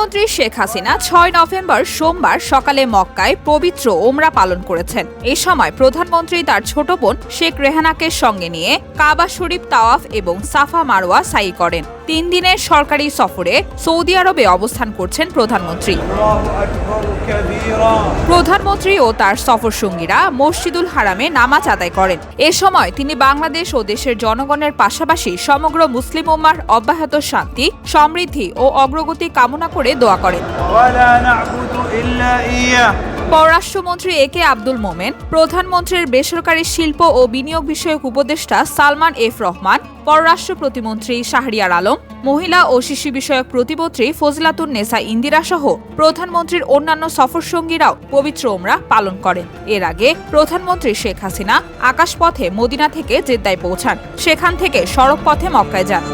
প্রধানমন্ত্রী শেখ হাসিনা ছয় নভেম্বর সোমবার সকালে মক্কায় পবিত্র ওমরা পালন করেছেন। এ সময় প্রধানমন্ত্রী তার ছোট বোন শেখ রেহানাকে সঙ্গে নিয়ে কাবা শরীফ তাওয়াফ এবং সাফা মারোয়া সাই করেন। তিন দিনের সরকারি সফরে সৌদি আরবে অবস্থান করছেন প্রধানমন্ত্রী। প্রধানমন্ত্রী ও তার সফর সঙ্গীরা মসজিদুল হারামে নামাজ আদায় করেন। এ সময় তিনি বাংলাদেশ ও দেশের জনগণের পাশাপাশি সমগ্র মুসলিম উম্মার অব্যাহত শান্তি, সমৃদ্ধি ও অগ্রগতি কামনা করে করে দোয়া করেন। পররাষ্ট্রমন্ত্রী এ কে আব্দুল মোমেন প্রধানমন্ত্রীর বেসরকারি শিল্প ও বিনিয়োগ বিষয়ক উপদেষ্টা সালমান এফ রহমান পররাষ্ট্র প্রতিমন্ত্রী শাহরিয়ার আলম মহিলা ও শিশু বিষয়ক প্রতিমন্ত্রী ফজলাতুন নেসা ইন্দিরা সহ প্রধানমন্ত্রীর অন্যান্য সফরসঙ্গীরাও পবিত্র ওমরা পালন করেন। এর আগে প্রধানমন্ত্রী শেখ হাসিনা আকাশপথে মদিনা থেকে জেদ্দায় পৌঁছান। সেখান থেকে সড়ক পথে মক্কায় যান।